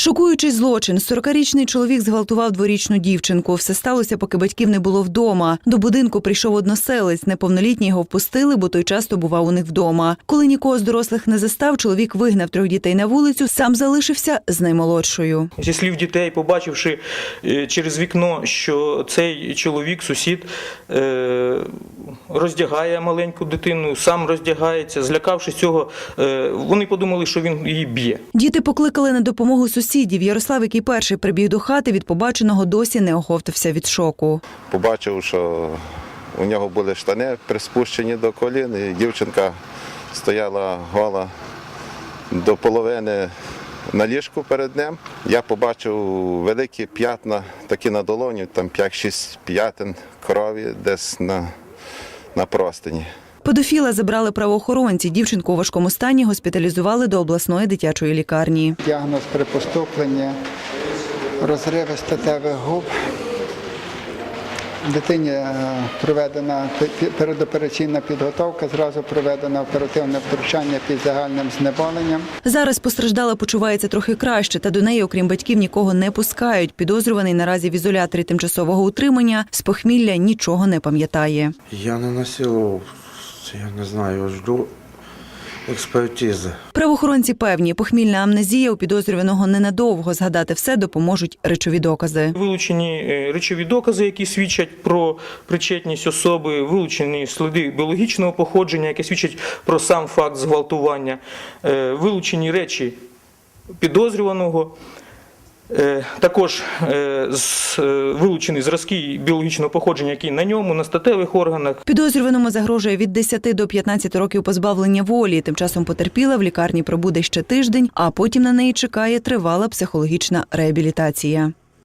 Шокуючий злочин. 40-річний чоловік зґвалтував дворічну дівчинку. Все сталося, поки батьків не було вдома. До будинку прийшов односелець. Неповнолітні його впустили, бо той часто бував у них вдома. Коли нікого з дорослих не застав, чоловік вигнав трьох дітей на вулицю, сам залишився з наймолодшою. Зі слів дітей, побачивши е, через вікно, що цей чоловік, сусід, е, роздягає маленьку дитину, сам роздягається, злякавшись цього, е, вони подумали, що він її б'є. Діти покликали на допомогу сусідів. Ярослав, який перший прибіг до хати, від побаченого досі не оговтався від шоку. побачив, що у нього були штани приспущені до колін, і дівчинка стояла гола до половини на ліжку перед ним. Я побачив великі п'ятна, такі на долоні, там 5-6 п'ятин крові десь на, на простині. Педофіла забрали правоохоронці. Дівчинку у важкому стані госпіталізували до обласної дитячої лікарні. Діагноз при поступленні, розриви статевих губ. Дитині е, проведена пе- пе- передопераційна підготовка, зразу проведено оперативне втручання під загальним знеболенням. Зараз постраждала почувається трохи краще, та до неї, окрім батьків, нікого не пускають. Підозрюваний наразі в ізоляторі тимчасового утримання з похмілля нічого не пам'ятає. Я не насилував, я не знаю, жду експертизи. Правоохоронці певні, похмільна амнезія у підозрюваного ненадовго згадати все допоможуть речові докази. Вилучені е, речові докази, які свідчать про причетність особи, вилучені сліди біологічного походження, які свідчать про сам факт зґвалтування, е, вилучені речі підозрюваного. Е, Також е, е, вилучені зразки біологічного походження, які на ньому, на статевих органах, Підозрюваному загрожує від 10 до 15 років позбавлення волі. Тим часом потерпіла в лікарні пробуде ще тиждень, а потім на неї чекає тривала психологічна реабілітація.